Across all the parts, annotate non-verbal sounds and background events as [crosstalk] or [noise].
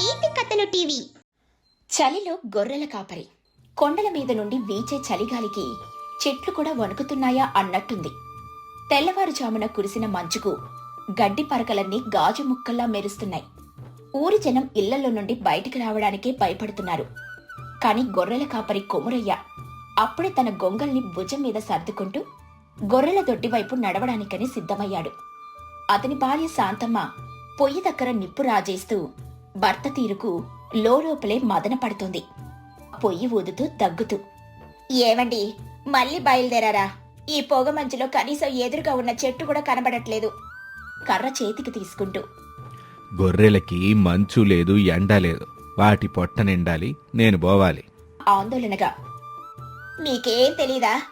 నీతి కథలు టీవీ. చలిలో గొర్రెల కాపరి. కొండల మీద నుండి వీచే చలిగాలికి చెట్లు కూడా వణుకుతున్నాయా అన్నట్టుంది. తెల్లవారుజామున కురిసిన మంచుకు గడ్డి పరకలన్నీ గాజు ముక్కల్లా మెరుస్తున్నాయి. ఊరి జనం ఇళ్ళలో నుండి బయటికి రావడానికే భయపడుతున్నారు. కాని గొర్రెల కాపరి కొమురయ్య అప్పుడే తన గొంగల్ని భుజం మీద సర్దుకుంటూ గొర్రెల దొడ్డి వైపు నడవడానికని సిద్ధమయ్యాడు. అతని భార్య శాంతమ్మ పొయ్యి దగ్గర నిప్పు రాజేస్తూ భర్త తీరుకు లోపలే మదన పడుతుంది. పొయ్యి ఊదుతూ దగ్గుతూ ఏమండి మళ్ళీ బయలుదేరారా? ఈ పొగ మంచులో కనీసం ఎదురుగా ఉన్న చెట్టు కూడా కనబడట్లేదు. కర్ర చేతికి తీసుకుంటూ గొర్రెలకి మంచు లేదు ఎండ లేదు. వాటి పొట్ట నిండాలి నేను పోవాలి ఆందోళనగా మీకేం తెలీదా?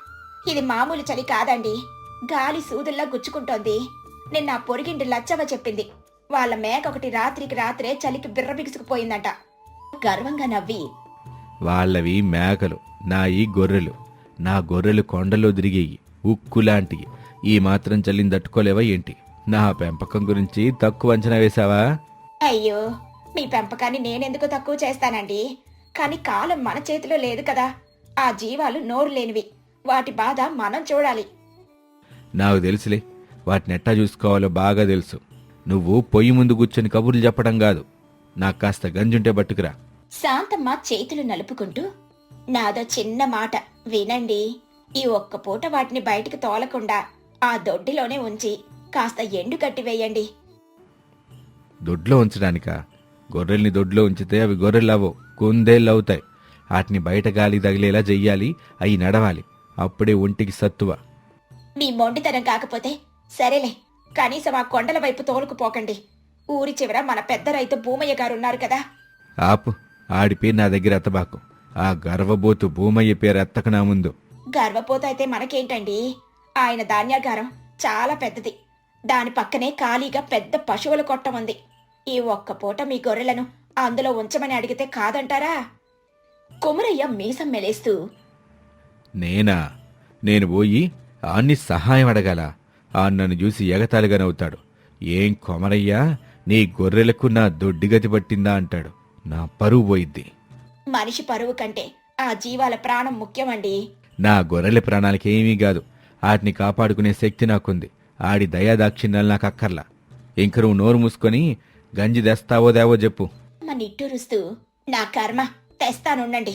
ఇది మామూలు చలి కాదండి. గాలి సూదుల్లా గుచ్చుకుంటోంది. నిన్న ఆ పొరిగింటి లచ్చవ చెప్పింది. వాళ్ళ మేక ఒకటి రాత్రికి రాత్రే చలికి బిర్ర బిగుసుకుపోయిందంట. గర్వంగా నవ్వి. వాళ్ళవి మేకలు నా ఈ గొర్రెలు. నా గొర్రెలు కొండలో తిరిగేయి ఉక్కులాంటివి ఈ మాత్రం చల్లిని తట్టుకోలేవా ఏంటి? నా పెంపకం గురించి తక్కువ అంచనా వేశావా? అయ్యో మీ పెంపకాన్ని నేనెందుకు తక్కువ చేస్తానండి. కానీ కాలం మన చేతిలో లేదు కదా. ఆ జీవాలు నోరు లేనివి. వాటి బాధ మనం చూడాలి. నాకు తెలుసులే. వాటిని ఎట్టా చూసుకోవాలో బాగా తెలుసు. నువ్వు పొయ్యి ముందు కూర్చొని కబుర్లు చెప్పడం కాదు. నాకు కాస్త గంజుంటే పట్టుకురా శాంతమ్మ చేతులు నలుపుకుంటూ నాదో చిన్న మాట వినండి. ఈ ఒక్క పూట వాటిని బయటికి తోలకుండా ఆ దొడ్డిలోనే ఉంచి కాస్త ఎండు కట్టి వేయండి. దొడ్లో ఉంచడానికా? గొర్రెల్ని దొడ్లో ఉంచితే అవి గొర్రెలు అవ్వవు కుందేళ్ళు అవుతాయి వాటిని బయట గాలి తగిలేలా చెయ్యాలి అవి నడవాలి. అప్పుడే ఒంటికి సత్తువ. మీ మొండితనం కాకపోతే సరేలే కనీసం ఆ కొండల వైపు తోలుకుపోకండి. ఊరి చివర మన పెద్ద రైతు భూమయ్య గారున్నారు కదా. ఆపు ఆడి పేరు నా దగ్గర ఎత్తబాకు. ఆ గర్వబోతు భూమయ్య పేరు ఎత్తక నా ముందు. గర్వపోతైతే మనకేంటండి? ఆయన ధాన్యాగారం చాలా పెద్దది. దాని పక్కనే ఖాళీగా పెద్ద పశువుల కొట్టం ఉంది. ఈ ఒక్క పూట మీ గొర్రెలను అందులో ఉంచమని అడిగితే కాదంటారా? కొమురయ్య మీసం మెలేస్తూ నేనా? నేను పోయి ఆన్ని సహాయం అడగాల? ఆ నన్ను చూసి ఎగతాళిగా నవ్వుతాడు ఏం కొమరయ్యా నీ గొర్రెలకు నా దొడ్డిగతి పట్టిందా? అంటాడు. నా పరువు పోయిద్ది. మనిషి పరువు కంటే ఆ జీవాల ప్రాణం ముఖ్యమండి. నా గొర్రెల ప్రాణాలకి ఏమీ కాదు. వాటిని కాపాడుకునే శక్తి నాకుంది. ఆడి దయాదాక్షిణ్యాలు నాకు అక్కర్లా. ఇంక నువ్వు నోరు మూసుకొని గంజి తెస్తావో దేవో చెప్పు. మా నిట్టూరుస్తూ నా కర్మ తెస్తానుండండి.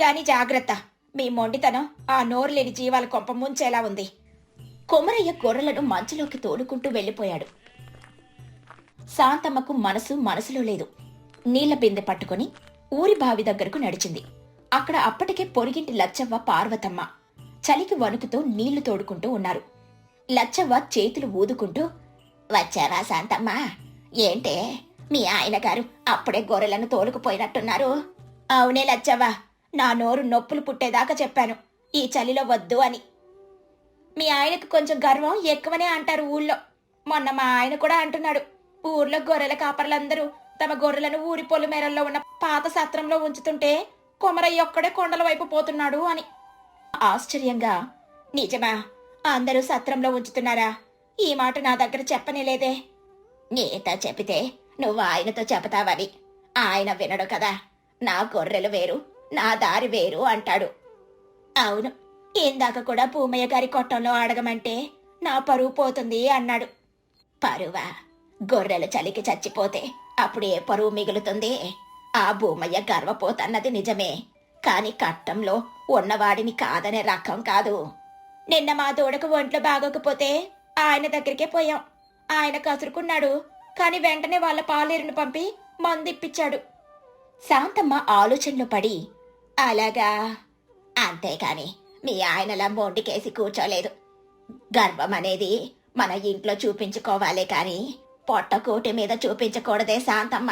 కాని జాగ్రత్త. మీ మొండితనం ఆ నోరు లేని జీవాల కొంప ముంచేలా ఉంది. కొమరయ్య గొర్రెలను మంచులోకి తోడుకుంటూ వెళ్ళిపోయాడు. శాంతమ్మకు మనసు మనసులో లేదు. నీళ్ళ బిందె పట్టుకొని ఊరి బావి దగ్గరకు నడిచింది. అక్కడ అప్పటికే పొరిగింటి లచ్చవ్వ పార్వతమ్మ చలికి వణుకుతూ నీళ్ళు తోడుకుంటూ ఉన్నారు. లచ్చవ్వ చేతులు ఊదుకుంటూ వచ్చావా శాంతమ్మ? ఏంటే? మీ ఆయన గారు అప్పుడే గొర్రెలను తోలుకుపోయినట్టున్నారు. అవునే లచ్చవ్వ నా నోరు నొప్పులు పుట్టేదాకా చెప్పాను. ఈ చలిలో వద్దు అని మీ ఆయనకు కొంచెం గర్వం ఎక్కువనే అంటారు ఊళ్ళో. మొన్న మా ఆయన కూడా అంటున్నాడు ఊర్లో గొర్రెల కాపర్లందరూ తమ గొర్రెలను ఊరి పొలిమేరల్లో ఉన్న పాత సత్రంలో ఉంచుతుంటే కొమరయ్య ఒక్కడే కొండల వైపు పోతున్నాడు అని. ఆశ్చర్యంగా నిజమా? అందరూ సత్రంలో ఉంచుతున్నారా? ఈ మాట నా దగ్గర చెప్పనేలేదే. నీతో చెబితే నువ్వు ఆయనతో చెబుతావని. ఆయన వినడు కదా. నా గొర్రెలు వేరు నా దారి వేరు అంటాడు. అవును ఇందాక కూడా భూమయ్య గారి కొట్టంలో అడగమంటే నా పరువు పోతుంది అన్నాడు. పరువా గొర్రెలు చలికి చచ్చిపోతే అప్పుడు ఏ పరువు మిగులుతుంది. ఆ భూమయ్య గర్వపోతన్నది నిజమే. కాని కట్టంలో ఉన్నవాడిని కాదనే రకం కాదు. నిన్న మా దూడకు ఒంట్లో బాగోకపోతే ఆయన దగ్గరికే పోయాం. ఆయన కసురుకున్నాడు కాని వెంటనే వాళ్ళ పాలేరును పంపి మందిప్పించాడు శాంతమ్మ ఆలోచనలో పడి అలాగా? అంతేకాని మీ ఆయనలా మొండికేసి కూర్చోలేదు. గర్వం అనేది మన ఇంట్లో చూపించుకోవాలే కానీ పొట్టకూటి మీద చూపించకూడదే శాంతమ్మ.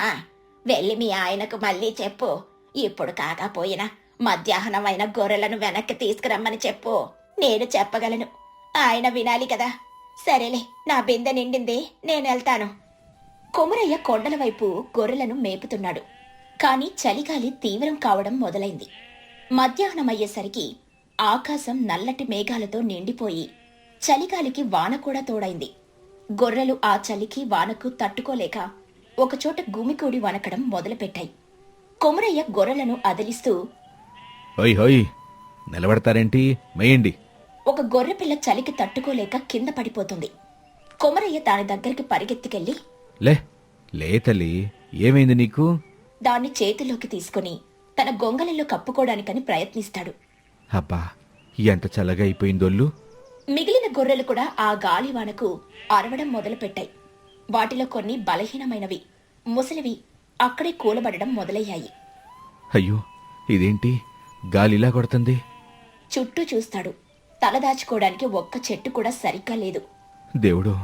వెళ్ళి మీ ఆయనకు మళ్ళీ చెప్పు. ఇప్పుడు కాకపోయినా మధ్యాహ్నం అయిన గొర్రెలను వెనక్కి తీసుకురమ్మని చెప్పు. నేను చెప్పగలను. ఆయన వినాలి కదా. సరేలే నా బిందె నిండింది నేను వెళ్తాను. కొమరయ్య కొండల వైపు గొర్రెలను మేపుతున్నాడు. కాని చలిగాలి తీవ్రం కావడం మొదలైంది. మధ్యాహ్నమయ్యేసరికి ఆకాశం నల్లటి మేఘాలతో నిండిపోయి చలిగాలికి వాన కూడా తోడైంది. గొర్రెలు ఆ చలికి వానకు తట్టుకోలేక ఒకచోట గుమికూడి వనకడం మొదలుపెట్టాయి. కొమరయ్య గొర్రెలను అదిలిస్తూ హోయ్ హోయ్ నిలబడతారేంటి? మేయండి. ఒక గొర్రెపిల్ల చలికి తట్టుకోలేక కింద పడిపోతుంది. కొమరయ్య దాని దగ్గరికి పరిగెత్తికెళ్ళి లే లే తల్లి ఏమైంది నీకు? దాన్ని చేతిలోకి తీసుకుని తన గొంగలిలో కప్పుకోవడానికని ప్రయత్నిస్తాడు. అబ్బా ఎంత చల్లగా అయిపోయిందొల్లు మిగిలిన గొర్రెలు కూడా ఆ గాలివానకు అరవడం మొదలుపెట్టాయి. వాటిలో కొన్ని బలహీనమైనవి. ముసలివి అక్కడే కూలబడడం మొదలయ్యాయి. అయ్యో ఇదేంటి? గాలిలా కొడుతుంది. చుట్టూ చూస్తాడు. తలదాచుకోవడానికి ఒక్క చెట్టు కూడా సరిగ్గా లేదు. దేవుడు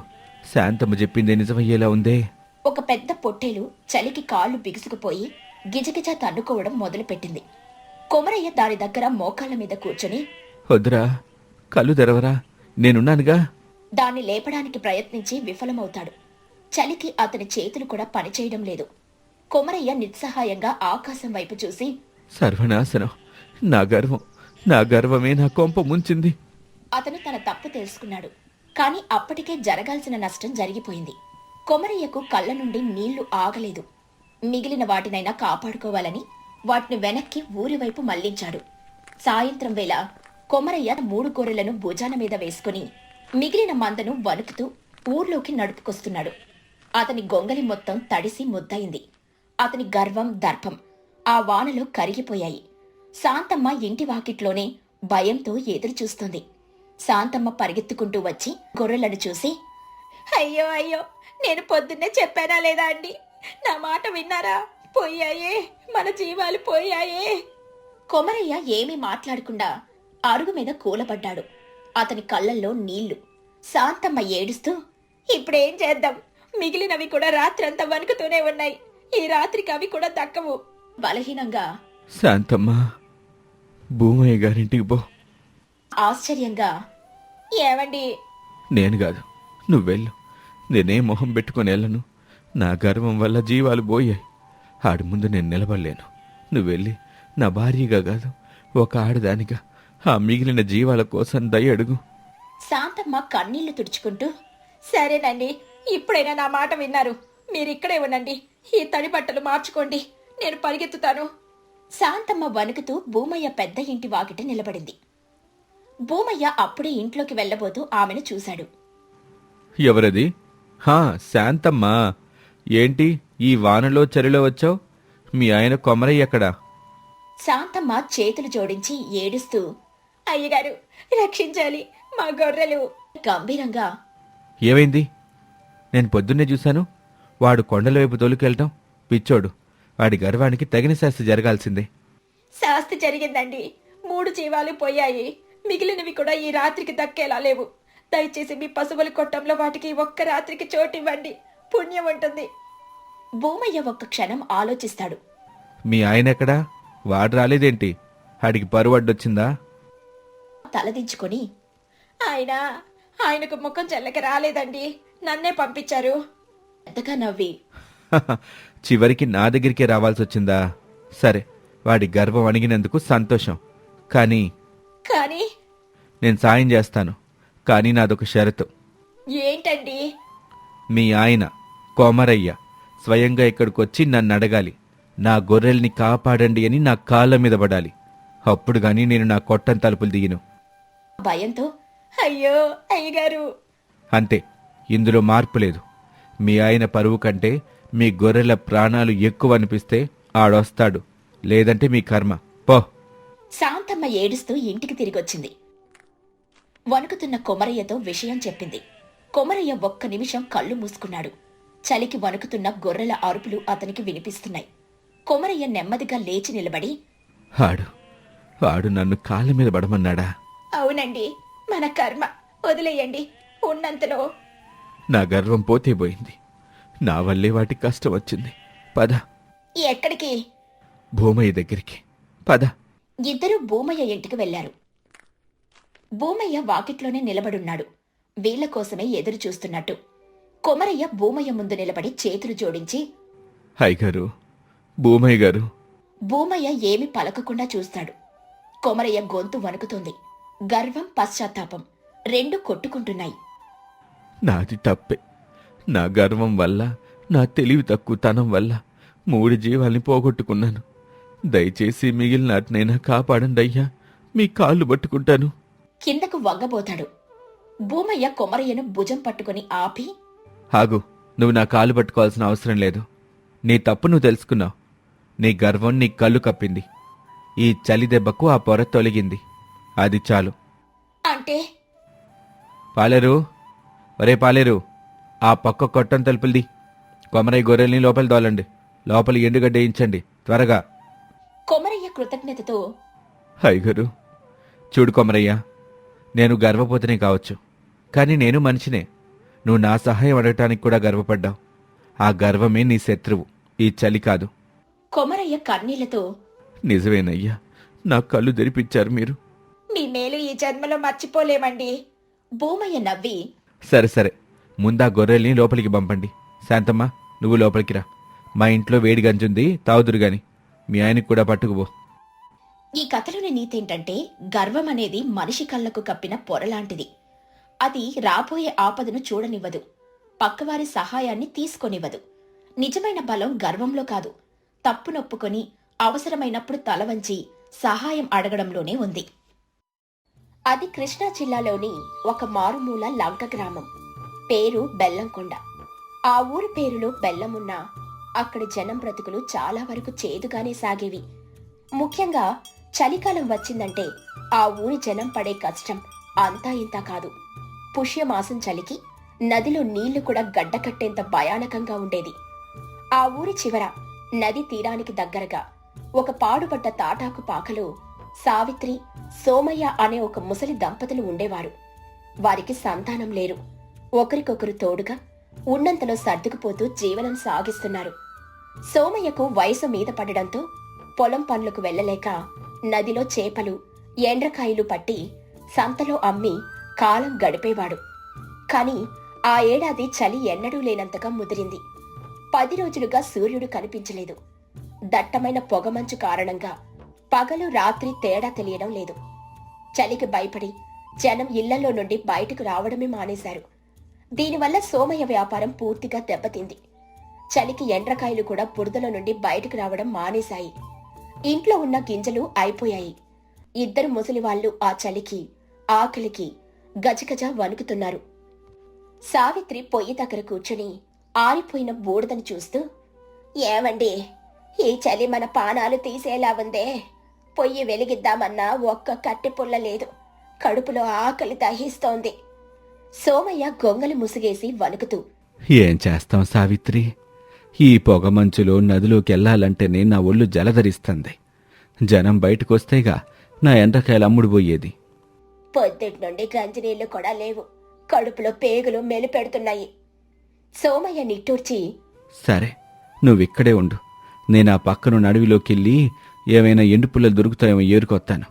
శాంతమ్మ చెప్పిందే నిజమయ్యేలా ఉందే. ఒక పెద్ద పొట్టేలు చలికి కాళ్ళు బిగుసుకుపోయి గిజగిజ తన్నుకోవడం మొదలుపెట్టింది. కొమరయ్య దాని దగ్గర మోకాళ్ళ మీద కూర్చొని వద్దురా కళ్ళు తెరవరా నేనున్నానుగా. దాన్ని లేపడానికి ప్రయత్నించి విఫలమవుతాడు. చలికి అతని చేతులు కూడా పనిచేయడం లేదు. కొమరయ్య నిస్సహాయంగా ఆకాశం వైపు చూసి సర్వనాశనం. నా గర్వం నా గర్వమే నా కొంప ముంచింది. అతను తన తప్పు తెలుసుకున్నాడు కాని అప్పటికే జరగాల్సిన నష్టం జరిగిపోయింది. కొమరయ్యకు కళ్ళ నుండి నీళ్ళు ఆగలేదు. మిగిలిన వాటినైనా కాపాడుకోవాలని వాటిని వెనక్కి ఊరివైపు మళ్ళించాడు సాయంత్రం వేళ కొమరయ్య మూడు గొర్రెలను భుజాన మీద వేసుకుని మిగిలిన మందను వణుకుతూ ఊర్లోకి నడుపుకొస్తున్నాడు. అతని గొంగలి మొత్తం తడిసి ముద్దయింది. అతని గర్వం దర్పం ఆ వానలో కరిగిపోయాయి. శాంతమ్మ ఇంటి వాకిట్లోనే భయంతో ఎదురు చూస్తుంది శాంతమ్మ పరిగెత్తుకుంటూ వచ్చి గొర్రెలను చూసి అయ్యో అయ్యో నేను పొద్దున్నే చెప్పానా లేదా అండి? నా మాట విన్నారా? పోయాయే మన జీవాలు పోయాయే. కొమరయ్య ఏమీ మాట్లాడకుండా అరుగు మీద కూలబడ్డాడు. అతని కళ్ళల్లో నీళ్ళు. శాంతమ్మ ఏడుస్తూ ఇప్పుడేం చేద్దాం? మిగిలినవి కూడా రాత్రంతా వణుకుతూనే ఉన్నాయి. ఈ రాత్రికి అవి కూడా దక్కవు బలహీనంగా శాంతమ్మ భూమయ్య గారింటికి పో. ఆశ్చర్యంగా ఏవండి? నేను కాదు నువ్వెళ్ళు. నేనే మొహం పెట్టుకొని వెళ్ళను నా గర్వం వల్ల జీవాలు పోయాయి. ఆడి ముందు నేను నిలబడలేను. నువ్వెళ్ళి నా భార్యగా కాదు ఒక ఆడదానిగా ఆ మిగిలిన జీవాల కోసం దయ అడుగు. శాంతమ్మ కన్నీళ్ళు తుడుచుకుంటూ సరేనండి ఇప్పుడైనా నా మాట విన్నారు. మీరిక్కడే ఉండండి ఈ తడి బట్టలు మార్చుకోండి నేను పరిగెత్తుతాను. శాంతమ్మ వణుకుతూ భూమయ్య పెద్ద ఇంటి వాకిట నిలబడింది. భూమయ్య అప్పుడే ఇంట్లోకి వెళ్ళబోతూ ఆమెను చూశాడు. ఎవరది? హా శాంతమ్మ. ఏంటి? ఈ వానలో చలిలో వచ్చావు? మీ ఆయన కొమరయ్య ఎక్కడా? శాంతమ్మ చేతులు జోడించి ఏడుస్తూ అయ్యగారు రక్షించాలి మా గొర్రెలు. గంభీరంగా ఏమైంది? నేను పొద్దున్నే చూశాను. వాడు కొండల వైపు తోలుకెళ్ళటం పిచ్చోడు. వాడి గర్వానికి తగిన శాస్తి జరగాల్సిందే. శాస్తి జరిగిందండి. మూడు జీవాలు పోయాయి. మిగిలినవి కూడా ఈ రాత్రికి దక్కేలా లేవు. దయచేసి మీ పశువుల కొట్టంలో వాటికి ఒక్క రాత్రికి చోటివ్వండి. పుణ్యం ఉంటుంది. భూమయ్య ఒక్క క్షణం ఆలోచిస్తాడు. మీ ఆయన ఎక్కడా వాడు రాలేదేంటి? ఆడికి పరువడ్డొచ్చిందా? తలదించుకొని ఆయన ఆయనకు ముఖం చెల్లక రాలేదండి. నన్నే పంపించారు. పెద్దగా నవ్వి [laughs] చివరికి నా దగ్గరికే రావాల్సి వచ్చిందా సరే వాడి గర్వం అణిగినందుకు సంతోషం. కానీ కానీ? నేను సాయం చేస్తాను. కానీ నాదొక షరతు. ఏంటండి? మీ ఆయన కోమరయ్య. స్వయంగా ఇక్కడికొచ్చి నన్ను అడగాలి నా గొర్రెల్ని కాపాడండి అని నా కాళ్ళ మీద పడాలి. అప్పుడు గాని నేను నా కొట్టం తలుపులు దిగిను భయంతో అయ్యో అయ్యగారు. అంతే ఇందులో మార్పు లేదు. మీ ఆయన పరువు కంటే మీ గొర్రెల ప్రాణాలు ఎక్కువ అనిపిస్తే ఆడొస్తాడు. లేదంటే మీ కర్మ. పో. శాంతమ్మ ఏడుస్తూ ఇంటికి తిరిగొచ్చింది. వణుకుతున్న కొమరయ్యతో విషయం చెప్పింది. కొమరయ్య ఒక్క నిమిషం కళ్ళు మూసుకున్నాడు. చలికి వణుకుతున్న గొర్రెల అరుపులు అతనికి వినిపిస్తున్నాయి. కొమరయ్య నెమ్మదిగా లేచి నిలబడి ఆడు ఆడు నన్ను కాళ్ళ మీద పడమన్నాడా? అవునండి మన కర్మ. వదిలేయండి ఉన్నంతలో. నా గర్వం పోతే పోయింది. నా వల్లే వాటికి కష్టం వచ్చింది. పద. ఎక్కడికి? భూమయ్య దగ్గరికి. పద. ఇద్దరూ భూమయ్య ఇంటికి వెళ్ళారు భూమయ్య వాకిట్లోనే నిలబడున్నాడు. వీళ్ళ కోసమే ఎదురు చూస్తున్నట్టు కొమరయ్య భూమయ్య ముందు నిలబడి చేతులు జోడించి హాయ్ గారు భూమయ్య గారు. భూమయ్య ఏమి పలకకుండా చూస్తాడు. కొమరయ్య గొంతు వణుకుతుంది. గర్వం పశ్చాత్తాపం రెండు కొట్టుకుంటున్నాయి. నాది తప్పే. నా గర్వం వల్ల నా తెలివి తక్కువ తనం వల్ల మూడు జీవాల్ని పోగొట్టుకున్నాను. దయచేసి మిగిలిన వాటినైనా కాపాడండి అయ్యా. మీ కాళ్ళు పట్టుకుంటాను. కిందకు వంగబోతాడు. భూమయ్య కొమరయ్యను భుజం పట్టుకుని ఆపి ఆగు నువ్వు నా కాలు పట్టుకోవాల్సిన అవసరం లేదు. నీ తప్పు నువ్వు తెలుసుకున్నావు. నీ గర్వం నీ కళ్ళు కప్పింది. ఈ చలి దెబ్బకు ఆ పొర తొలగింది. అది చాలు. అంటే? పాలేరు ఒరే పాలేరు ఆ పక్క కొట్టం తలుపులది. కొమరయ్య గొర్రెల్ని లోపల దోలండి లోపల ఎండుగడ్డ వేయించండి. త్వరగా. కొమరయ్య కృతజ్ఞతతో హైగరు చూడు కొమరయ్య నేను గర్వపోతనే కావచ్చు. కానీ నేను మనిషినే. నువ్వు నా సహాయం అడగటానికి కూడా గర్వపడ్డావు. ఆ గర్వమే నీ శత్రువు. ఈ చలి కాదు. కొమరయ్య కన్నీళ్ళతో నిజమేనయ్యా. నా కళ్ళు తెరిపించారు మీరు. మీ మేలు ఈ జన్మలో మర్చిపోలేమండి. భూమయ్య నవ్వి సరే సరే. ముందా గొర్రెల్ని లోపలికి పంపండి. శాంతమ్మ నువ్వు లోపలికి రా. మా ఇంట్లో వేడి గంజుంది తాగుదురు గాని. మీ ఆయనకు కూడా పట్టుకుపో. ఈ కథలోని నీతేంటంటే గర్వం అనేది మనిషి కళ్ళకు కప్పిన పొరలాంటిది అది రాబోయే ఆపదను చూడనివ్వదు. పక్కవారి సహాయాన్ని తీసుకొనివ్వదు. నిజమైన బలం గర్వంలో కాదు. తప్పు నొప్పుకొని అవసరమైనప్పుడు తలవంచి సహాయం అడగడంలోనే ఉంది. అది కృష్ణా జిల్లాలోని ఒక మారుమూల లంక గ్రామం. పేరు బెల్లంకొండ. ఆ ఊరి పేరులో బెల్లమున్నా అక్కడి జనం బ్రతుకులు చాలా వరకు చేదుగానే సాగేవి. ముఖ్యంగా చలికాలం వచ్చిందంటే ఆ ఊరి జనం పడే కష్టం అంతా ఇంత కాదు. పుష్యమాసం చలికి నదిలో నీళ్ళు కూడా గడ్డకట్టేంత భయానకంగా ఉండేది. ఆ ఊరి చివర నది తీరానికి దగ్గరగా ఒక పాడుపడ్డ తాటాకు పాకలో సావిత్రి సోమయ్య అనే ఒక ముసలి దంపతులు ఉండేవారు. వారికి సంతానం లేరు. ఒకరికొకరు తోడుగా ఉన్నంతలో సర్దుకుపోతూ జీవనం సాగిస్తున్నారు. సోమయ్యకు వయసు మీద పడడంతో పొలం పనులకు వెళ్ళలేక నదిలో చేపలు ఎండ్రకాయలు పట్టి సంతలో అమ్మి కాలం గడిపేవాడు. కాని ఆ ఏడాది చలి ఎన్నడూ లేనంతగా ముదిరింది. పది రోజులుగా సూర్యుడు కనిపించలేదు. దట్టమైన పొగమంచు కారణంగా పగలు రాత్రి తేడా తెలియడం లేదు. చలికి భయపడి జనం ఇళ్ళలో నుండి బయటకు రావడమే మానేశారు. దీనివల్ల సోమయ్య వ్యాపారం పూర్తిగా దెబ్బతింది. చలికి ఎండ్రకాయలు కూడా బురదలో నుండి బయటకు రావడం మానేశాయి. ఇంట్లో ఉన్న గింజలు అయిపోయాయి. ఇద్దరు ముసలివాళ్ళు ఆ చలికి ఆకలికి గజగజ వణుకుతున్నారు. సావిత్రి పొయ్యి దగ్గర కూర్చుని ఆరిపోయిన బూడిదని చూస్తూ ఏమండి ఈ చలి మన పానాలు తీసేలా ఉందే. పొయ్యి వెలిగిద్దామన్నా ఒక్క కట్టె పుల్ల లేదు. కడుపులో ఆకలి దహిస్తోంది. సోమయ్య గొంగలి ముసుగేసి వణుకుతూ ఏం చేస్తాం సావిత్రి? ఈ పొగ మంచులో నదిలోకి వెళ్ళాలంటేనే నా ఒళ్ళు జలధరిస్తుంది. జనం బయటకొస్తేగా నా ఎండ్రకాయలు అమ్ముడు పోయేది పొద్దుటి నుండి గంజినీళ్ళు కూడా లేవు. కడుపులో పేగులు మెలిపెడుతున్నాయి సోమయ్య నిట్టూర్చి సరే నువ్విక్కడే ఉండు. నేను ఆ పక్కన అడవిలోకెళ్ళి ఏమైనా ఎండు పుల్లలు దొరుకుతాయేమో ఏరుకొత్తాను.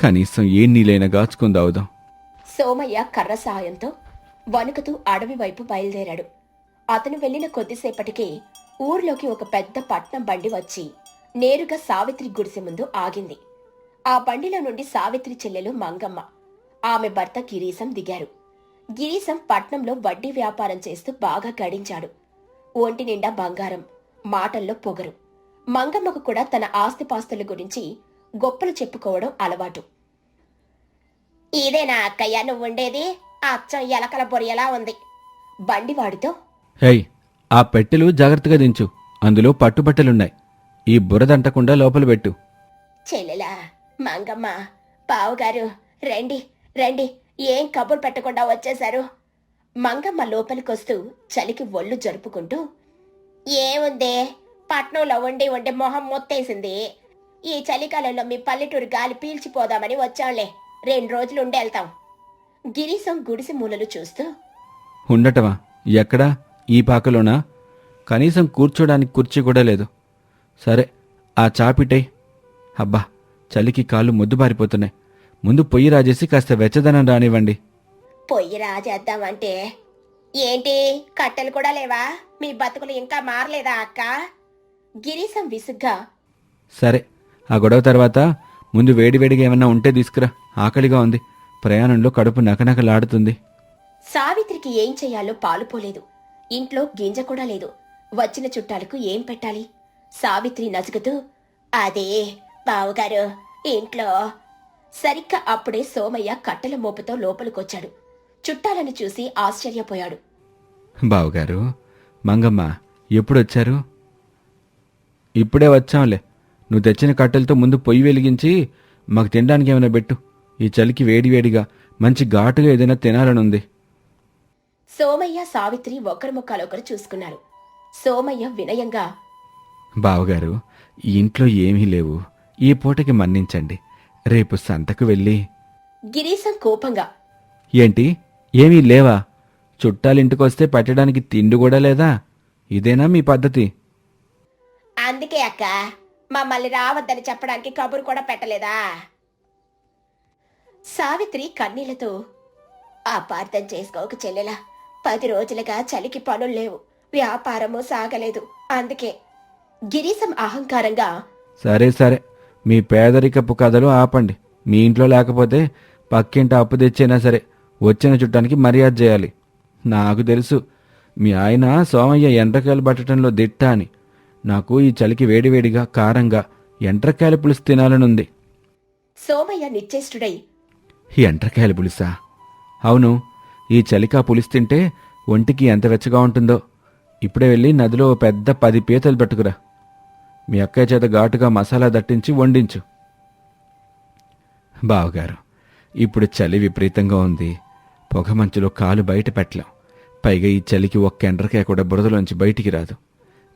కనీసం ఏ నీళ్ళైనా గాచుకొని దావుదాం సోమయ్య కర్ర సాయంతో వణుకుతూ అడవి వైపు బయలుదేరాడు. అతను వెళ్ళిన కొద్దిసేపటికే ఊర్లోకి ఒక పెద్ద పట్నం బండి వచ్చి నేరుగా సావిత్రి గుడిసె ముందు ఆగింది. ఆ బండిలో నుండి సావిత్రి చెల్లెలు మంగమ్మ. ఆమె భర్త గిరీశం దిగారు. గిరీశం పట్నంలో వడ్డీ వ్యాపారం చేస్తూ బాగా గడించాడు. ఒంటి నిండా బంగారం మాటల్లో పొగరు. మంగమ్మకు కూడా తన ఆస్తిపాస్తుల గురించి గొప్పలు చెప్పుకోవడం అలవాటు. ఇదేనా అక్కయ్య నువ్వు ఉండేది అచ్చం ఎలకల బొరియలా ఉంది? బండివాడితో హేయ్ ఆ పెట్టెలు జాగ్రత్తగా దించు. అందులో పట్టుబట్టలున్నాయి. ఈ బురదంటకుండా లోపల పెట్టు. చెల్లెలా మంగమ్మ బావగారు రండి. రండి ఏం కబుర్ పెట్టకుండా వచ్చేశారు? మంగమ్మ లోపలికొస్తూ చలికి ఒళ్ళు జరుపుకుంటూ ఏముందే పట్నంలో ఉండి ఉండి మొహం మొత్తేసింది. ఈ చలికాలంలో మీ పల్లెటూరు గాలి పీల్చిపోదామని వచ్చాంలే రెండు రోజులు ఉండి వెళ్తాం. గిరీశం గుడిసె మూలలు చూస్తూ ఉండటమా? ఎక్కడా? ఈ పాకలోనా? కనీసం కూర్చోడానికి కుర్చీ కూడా లేదు. సరే ఆ చాపిటే అబ్బా చలికి కాళ్ళు మొద్దుబారిపోతున్నాయి. ముందు పొయ్యి రాజేసి కాస్త వెచ్చదనం రానివ్వండి. పొయ్యి రాజేద్దామంటే ఏంటి? కట్టెలు కూడా లేవా? మీ బతుకులు ఇంకా మారలేదా అక్క? గిరీశం విసుగ్గా. సరే ఆ గొడవ తర్వాత ముందు వేడివేడిగా ఏమన్నా ఉంటే తీసుకురా. ఆకలిగా ఉంది. ప్రయాణంలో కడుపు నకనకలాడుతుంది. సావిత్రికి ఏం చెయ్యాలో పాలుపోలేదు ఇంట్లో గింజ కూడా లేదు. వచ్చిన చుట్టాలకు ఏం పెట్టాలి? సావిత్రి నసుగుతూ అదే బావుగారు ఇంట్లో సరిగ్గా అప్పుడే సోమయ్య కట్టెల మోపుతో లోపలికొచ్చాడు. చుట్టాలను చూసి ఆశ్చర్యపోయాడు. బావగారు మంగమ్మ ఎప్పుడొచ్చారు? ఇప్పుడే వచ్చాంలే. నువ్వు తెచ్చిన కట్టెలతో ముందు పొయ్యి వెలిగించి మాకు తినడానికి ఏమైనా పెట్టు. ఈ చలికి వేడివేడిగా మంచి ఘాటుగా ఏదైనా తినాలనుంది. సోమయ్య సావిత్రి ఒకరి ముఖాలొకరు చూసుకున్నారు. సోమయ్య వినయంగా బావగారు ఈ ఇంట్లో ఏమీ లేవు. ఈ పూటకి మన్నించండి. రేపు సంతకు వెళ్ళి. గిరీశం కోపంగా. ఏంటి? ఏమీ లేవా? చుట్టాలింటికొస్తే పెట్టడానికి తిండి కూడా లేదా? ఇదేనా మీ పద్ధతి? అందుకే అక్క మమ్మల్ని రావద్దని చెప్పడానికి కబురు కూడా పెట్టలేదా? సావిత్రి కన్నీళ్ళతో అపార్థం చేసుకోక చెల్లెలా పది రోజులుగా చలికి పనులు లేవు వ్యాపారము సాగలేదు అందుకే. గిరీశం అహంకారంగా సరే సరే. మీ పేదరికపు కథలు ఆపండి. మీ ఇంట్లో లేకపోతే పక్కింటి అప్పు తెచ్చైనా సరే వచ్చిన చుట్టానికి మర్యాద చేయాలి. నాకు తెలుసు మీ ఆయన సోమయ్య ఎండ్రకాయలు పట్టడంలో దిట్ట అని. నాకు ఈ చలికి వేడివేడిగా కారంగా ఎండ్రకాయల పులుసు తినాలనుంది. సోమయ్య నిశ్చేష్టుడై ఈ ఎండ్రకాయల పులుసా? అవును ఈ చలికి పులుసు తింటే ఒంటికి ఎంత వెచ్చగా ఉంటుందో. ఇప్పుడే వెళ్ళి నదిలో పెద్ద పది పీతలు పట్టుకురా. మీ అక్కయ్య చేత ఘాటుగా మసాలా దట్టించి వండించు. బావగారు ఇప్పుడు చలి విపరీతంగా ఉంది. పొగ మంచులో కాలు బయట పెట్టలేం. పైగా ఈ చలికి ఒక్క ఎండ్రకాయ కూడా బురదలోంచి బయటికి రాదు.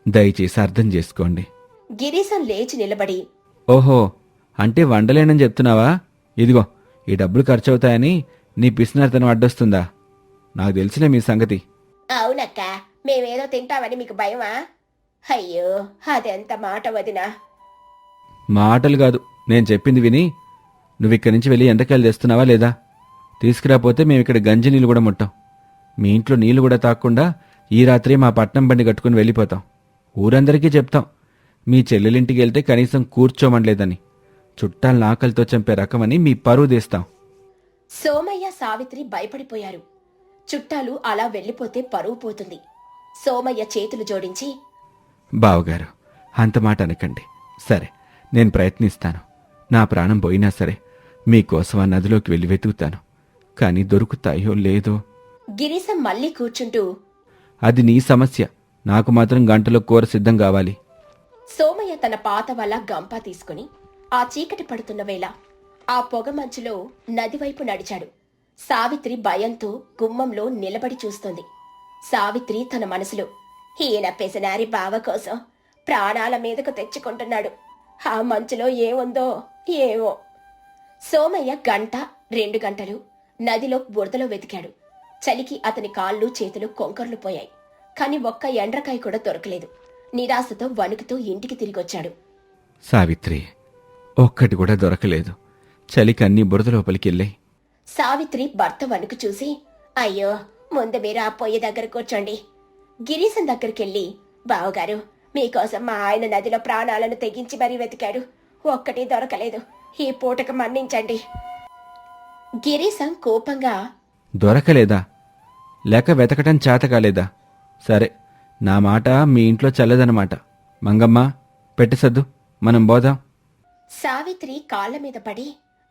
దయచేసి అర్థం చేసుకోండి. గిరీశం లేచి నిలబడి ఓహో అంటే వండలేనని చెప్తున్నావా? ఇదిగో ఈ డబ్బులు ఖర్చవుతాయని నీ పిసినారితనం అడ్డొస్తుందా? నాకు తెలిసిన మీ సంగతి. అవునక్క మేమేదో తింటామని మీకు భయమా? అయ్యో అదెంత మాట వదినా. మాటలు కాదు నేను చెప్పింది విని నువ్వు ఇక్కడి నుంచి వెళ్ళి ఎండకాయలు తెస్తున్నావా లేదా? తీసుకురాపోతే మేము ఇక్కడ గంజి నీళ్ళు కూడా ముట్టాం. మీ ఇంట్లో నీళ్ళు కూడా తాకుండా ఈ రాత్రి మా పట్నం బండి కట్టుకుని వెళ్ళిపోతాం. ఊరందరికీ చెప్తాం మీ చెల్లెలింటికి వెళ్తే కనీసం కూర్చోమనలేదని చుట్టాలను ఆకలితో చంపే రకమని మీ పరువు తీస్తాం. సోమయ్య సావిత్రి భయపడిపోయారు. చుట్టాలు అలా వెళ్ళిపోతే పరువు పోతుంది. సోమయ్య చేతులు జోడించి బావగారు అంత మాట అనకండి. సరే నేను ప్రయత్నిస్తాను. నా ప్రాణం పోయినా సరే మీకోసం ఆ నదిలోకి వెళ్ళి వెతుకుతాను. కానీ దొరుకుతాయో లేదో? గిరీశం మళ్ళీ కూర్చుంటూ అది నీ సమస్య. నాకు మాత్రం గంటలో కూర సిద్ధం కావాలి. సోమయ్య తన పాత వల్ల గంప తీసుకుని ఆ చీకటి పడుతున్న వేళ ఆ పొగ మంచులో నదివైపు నడిచాడు. సావిత్రి భయంతో గుమ్మంలో నిలబడి చూస్తోంది. సావిత్రి తన మనసులో ఈయన పెసనారి బావ కోసం ప్రాణాల మీదకు తెచ్చుకుంటున్నాడు. ఆ మంచులో ఏముందో ఏమో. సోమయ్య గంట రెండు గంటలు నదిలో బురదలో వెతికాడు. చలికి అతని కాళ్ళు చేతులు కొంకర్లు పోయాయి. కాని ఒక్క ఎండ్రకాయ కూడా దొరకలేదు. నిరాశతో వణుకుతూ ఇంటికి తిరిగొచ్చాడు. సావిత్రి ఒక్కటి కూడా దొరకలేదు. చలికి అన్ని బురద లోపలికి వెళ్ళాయి. సావిత్రి భర్త వణుకు చూసి అయ్యో ముందు మీరు ఆ పొయ్యి దగ్గర కూర్చోండి. గిరీశం దగ్గరికెళ్ళి బావగారు మీకోసం మా ఆయన నదిలో ప్రాణాలను తెగించి మరీ వెతికాడు. ఒక్కటి దొరకలేదు. ఈ పూటకు మన్నించండి. గిరీశం కోపంగా దొరకలేదా? లేక వెతకటం చేత కాలేదా? సరే నా మాట మీ ఇంట్లో చల్లదనమాట. మంగమ్మ పెట్టసద్దు మనం పోదాం. సావిత్రి కాళ్ళ మీద పడి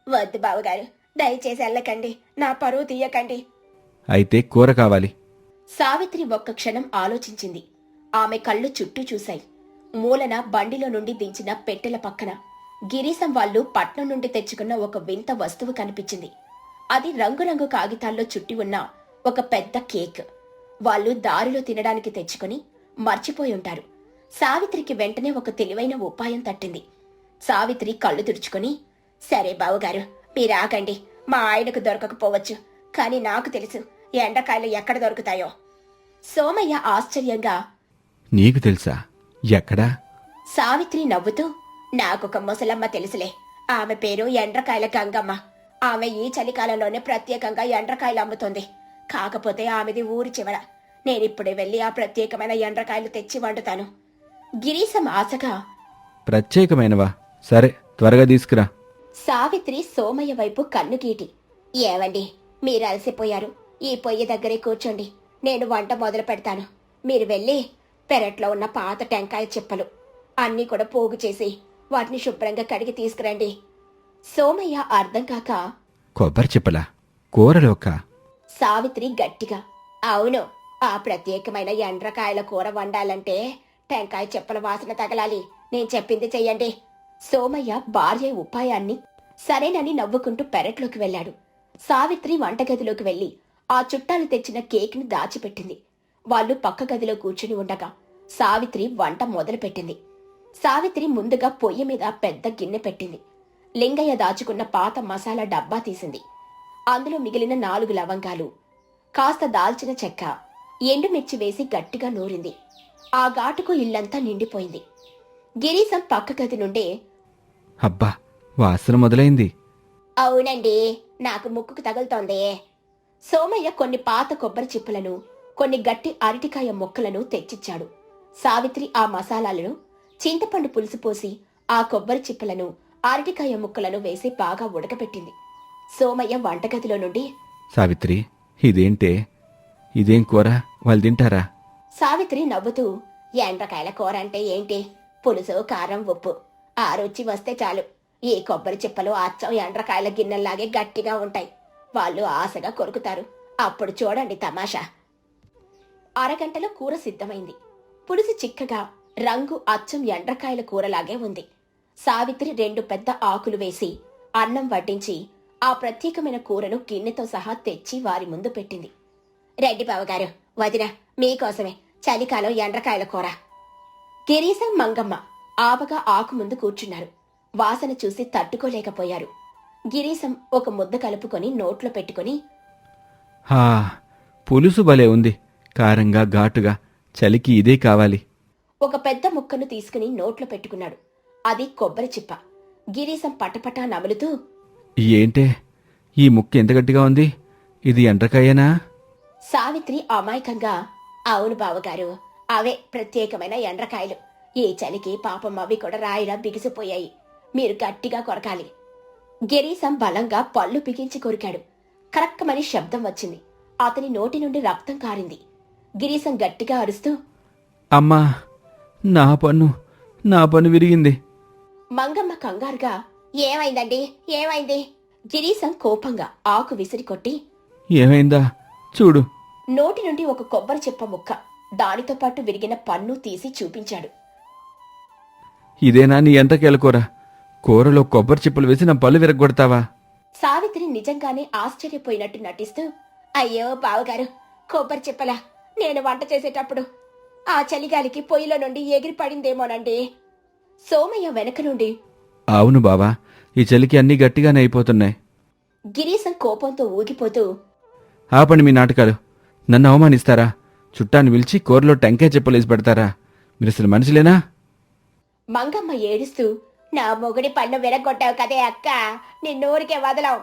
వద్దు బావగారు దయచేసి వెళ్ళకండి నా పరువు తీయకండి. అయితే కూర కావాలి. సావిత్రి ఒక్క క్షణం ఆలోచించింది. ఆమె కళ్ళు చుట్టూ చూశాయి. మూలన బండిలో నుండి దించిన పెట్టెల పక్కన గిరీశం వాళ్ళు పట్నం నుండి తెచ్చుకున్న ఒక వింత వస్తువు కనిపించింది. అది రంగురంగు కాగితాల్లో చుట్టి ఉన్న ఒక పెద్ద కేక్. వాళ్ళు దారిలో తినడానికి తెచ్చుకుని మర్చిపోయి ఉంటారు. సావిత్రికి వెంటనే ఒక తెలివైన ఉపాయం తట్టింది. సావిత్రి కళ్ళు తుడుచుకొని సరే బావుగారు మీరు ఆగండి. మా ఆయనకు దొరకకపోవచ్చు. కానీ నాకు తెలుసు ఎండకాయలు ఎక్కడ దొరుకుతాయో? సోమయ్య ఆశ్చర్యంగా నీకు తెలుసా? ఎక్కడా? సావిత్రి నవ్వుతూ నాకొక ముసలమ్మ తెలుసులే. ఆమె పేరు ఎండ్రకాయల గంగమ్మ. ఆమె ఈ చలికాలంలోనే ప్రత్యేకంగా ఎండ్రకాయలు అమ్ముతుంది. కాకపోతే ఆమెది ఊరి చివర. నేనిప్పుడే వెళ్ళి ఆ ప్రత్యేకమైన ఎండ్రకాయలు తెచ్చి వండుతాను. గిరీశం ఆశగా ప్రత్యేకమైనవా? సరే త్వరగా తీసుకురా. సావిత్రి సోమయ్య వైపు కన్ను గీటి ఏవండి మీరు అలసిపోయారు. ఈ పొయ్యి దగ్గరే కూర్చోండి. నేను వంట మొదలు పెడతాను. మీరు వెళ్ళి పెరట్లో ఉన్న పాత టెంకాయ చిప్పలు అన్నీ కూడా పోగు చేసి వాటిని శుభ్రంగా కడిగి తీసుకురండి. సోమయ్య అర్థం కాక కొబ్బరి చెప్పలా కూరలోక సావిత్రి గట్టిగా అవును ఆ ప్రత్యేకమైన ఎండ్రకాయల కూర వండాలంటే టెంకాయ చెప్పుల వాసన తగలాలి. నేను చెప్పింది చెయ్యండి. సోమయ్య భార్య ఉపాయాన్ని సరేనని నవ్వుకుంటూ పెరట్లోకి వెళ్ళాడు. సావిత్రి వంటగదిలోకి వెళ్ళి ఆ చుట్టాలు తెచ్చిన కేక్ని దాచిపెట్టింది. వాళ్ళు పక్క గదిలో కూర్చుని ఉండగా సావిత్రి వంట మొదలుపెట్టింది. సావిత్రి ముందుగా పొయ్యి మీద పెద్ద గిన్నె పెట్టింది. లింగయ్య దాచుకున్న పాత మసాలా డబ్బా తీసింది. అందులో మిగిలిన నాలుగు లవంగాలు కాస్త దాల్చిన చెక్క ఎండుమిర్చి వేసి గట్టిగా నూరింది. ఆ ఘాటుకు ఇల్లంతా నిండిపోయింది. గిరీశం పక్క గది నుండే అబ్బా వాసన మొదలైంది. అవునండి నాకు ముక్కుకు తగులుతోంది. సోమయ్య కొన్ని పాత కొబ్బరి చిప్పలను కొన్ని గట్టి అరటికాయ ముక్కలను తెచ్చిచ్చాడు. సావిత్రి ఆ మసాలాలను చింతపండు పులుసు పోసి ఆ కొబ్బరి చిప్పలను అరటికాయ ముక్కలను వేసి బాగా ఉడకపెట్టింది. సోమయ్య వంటగదిలో నుండి సావిత్రి ఇదేంటే? ఇదేం కూర? వాళ్ళు తింటారా? సావిత్రి నవ్వుతూ ఎండ్రకాయల కూర అంటే ఏంటి? పులుసు కారం ఉప్పు. ఆ రుచి వస్తే చాలు. ఈ కొబ్బరి చిప్పలు అచ్చం ఎండ్రకాయల గిన్నెల్లాగే గట్టిగా ఉంటాయి. వాళ్ళు ఆశగా కొరుకుతారు. అప్పుడు చూడండి తమాషా. అరగంటలో కూర సిద్ధమైంది. పులుసు చిక్కగా రంగు అచ్చం ఎండ్రకాయల కూరలాగే ఉంది. సావిత్రి రెండు పెద్ద ఆకులు వేసి అన్నం వడ్డించి ఆ ప్రత్యేకమైన కూరను గిన్నెతో సహా తెచ్చి వారి ముందు పెట్టింది. రెడ్డి బావగారు వదిన మీకోసమే చలికాలం ఎండ్రకాయల కూర. గిరీశం మంగమ్మ ఆవగా ఆకు ముందు కూర్చున్నారు. వాసన చూసి తట్టుకోలేకపోయారు. గిరీశం ఒక ముద్ద కలుపుకొని నోట్లో పెట్టుకొని హా పులుసు భలే ఉంది. కారంగా ఘాటుగా చలికి ఇదే కావాలి. ఒక పెద్ద ముక్కను తీసుకుని నోట్లో పెట్టుకున్నాడు. అది కొబ్బరి చిప్ప. గిరీశం పటపటా నములుతూ ఏంటే? ఈ ముక్క ఎంత గట్టిగా ఉంది? ఇది ఎండ్రకాయేనా? సావిత్రి అమాయకంగా అవును బావగారు అవే ప్రత్యేకమైన ఎండ్రకాయలు. ఈ చలికి పాపం అవి కూడా రాయిలా బిగిసిపోయాయి. మీరు గట్టిగా కొరకాలి. గిరీశం బలంగా పళ్ళు బిగించి కొరికాడు. కరక్కమని శబ్దం వచ్చింది. అతని నోటి నుండి రక్తం కారింది. గిరీశం గట్టిగా అరుస్తూ అమ్మా నా పన్ను నా పన్ను విరిగింది. మంగమ్మ కంగారుగా ఏమైందండి ఏమైంది? గిరీశం కోపంగా ఆకు విసిరి కొట్టి ఏమైందా? చూడు. నోటి నుండి ఒక కొబ్బరి చెప్ప ముక్క దానితో పాటు విరిగిన పన్ను తీసి చూపించాడు. ఇదేనా నీ ఎండ్రకాయల కూర? కూరలో కొబ్బరి చిప్పలు వేసి నా పళ్ళు విరగొడతావా సావిత్రి నిజంగానే ఆశ్చర్యపోయినట్టు నటిస్తూ అయ్యో బావగారు కొబ్బరి చెప్పలా? నేను వంట చేసేటప్పుడు ఆ చలిగాలికి పొయ్యిలో నుండి ఎగిరి పడిందేమోనండి సోమయ్య వెనక నుండి అవును బావా ఈ చలికి అన్నీ గట్టిగానే అయిపోతున్నాయి. గిరీశం కోపంతో ఊగిపోతూ ఆపండి మీ నాటకాలు. నన్ను అవమానిస్తారా? చుట్టాన్ని పిలిచి కూరలో టెంకాయ చెప్పలేసి పెడతారా? మీరు అసలు మనుషులేనా? మంగమ్మ ఏడుస్తూ నా మొగుడి పన్ను విరగొట్టావు కదే అక్క. నిన్నూరికే వదలవు.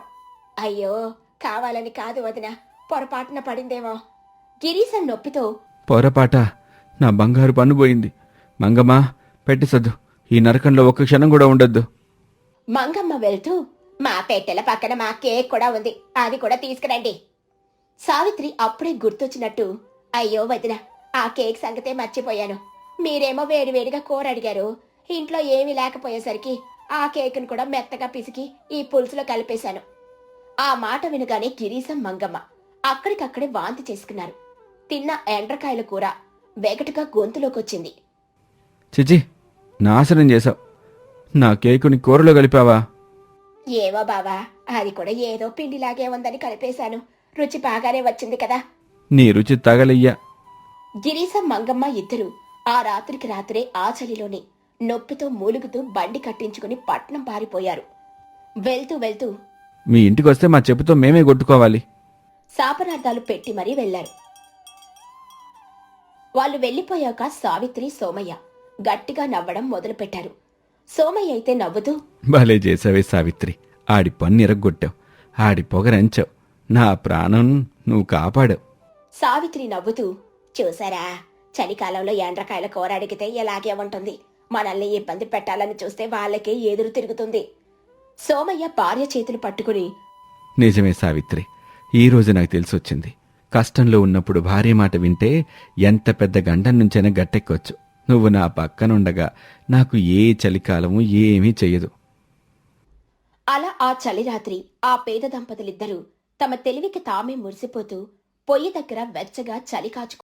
అయ్యో కావాలని కాదు వదిన. పొరపాటున పడిందేమో. గిరీశం నొప్పితో పొరపాట? నా బంగారు పన్ను పోయింది. మంగమ్మా పెట్టి సద్దు ఈ నరకంలో ఒక్క క్షణం కూడా ఉండొద్దు. మంగమ్మ వెళ్తూ మా పెట్టెల పక్కన మా కేక్ కూడా ఉంది. అది కూడా తీసుకురండి. సావిత్రి అప్పుడే గుర్తొచ్చినట్టు అయ్యో వదిన ఆ కేక్ సంగతే మర్చిపోయాను. మీరేమో వేడివేడిగా కూర అడిగారు. ఇంట్లో ఏమీ లేకపోయేసరికి ఆ కేకును కూడా మెత్తగా పిసికి ఈ పులుసులో కలిపేశాను. ఆ మాట వినగానే గిరీశం మంగమ్మ అక్కడికక్కడే వాంతి చేసుకున్నారు. తిన్న ఎండ్రకాయల కూర వెగటుగా గొంతులోకొచ్చింది. చిచి నాశనం చేశావు. నా కేకుని కూరలో కలిపావా? ఏవో బావా అది కూడా ఏదో పిండిలాగే ఉందని కలిపేశాను. రుచి బాగానే వచ్చింది కదా. నీ రుచి తగలయ్యా. గిరీశం మంగమ్మ ఇద్దరు ఆ రాత్రికి రాత్రే ఆ చలిలోనే నొప్పితో మూలుగుతూ బండి కట్టించుకుని పట్నం పారిపోయారు. వెళ్తూ వెళ్తూ మీ ఇంటికి వస్తే మా చెప్పుతో మేమే కొట్టుకోవాలి. శాపనార్థాలు పెట్టి మరీ వెళ్ళారు వాళ్ళు వెళ్ళిపోయాక సావిత్రి సోమయ్య గట్టిగా నవ్వడం మొదలుపెట్టారు. సోమయ్య అయితే నవ్వుతూ భలే చేసావే సావిత్రి ఆడి పన్ను ఇరగ్గొట్టావు ఆడి పొగరంచావు నా ప్రాణం నువ్వు కాపాడావు. సావిత్రి నవ్వుతూ చూసారా చలికాలంలో ఎండ్రకాయల కూర అడిగితే ఎలాగే ఉంటుంది. మనల్ని ఇబ్బంది పెట్టాలని చూస్తే వాళ్ళకే ఎదురు తిరుగుతుంది. సోమయ్య భార్య చేతులు పట్టుకుని నిజమే సావిత్రి ఈ రోజు నాకు తెలిసొచ్చింది. కష్టంలో ఉన్నప్పుడు భార్య మాట వింటే ఎంత పెద్ద గండం నుంచైనా గట్టెక్కొచ్చు. నువ్వు నా పక్కనుండగా నాకు ఏ చలికాలము ఏమీ చెయ్యదు. అలా ఆ చలి రాత్రి ఆ పేద దంపతులిద్దరూ తమ తెలివికి తామే మురిసిపోతూ పొయ్యి దగ్గర వెచ్చగా చలి కాచుకు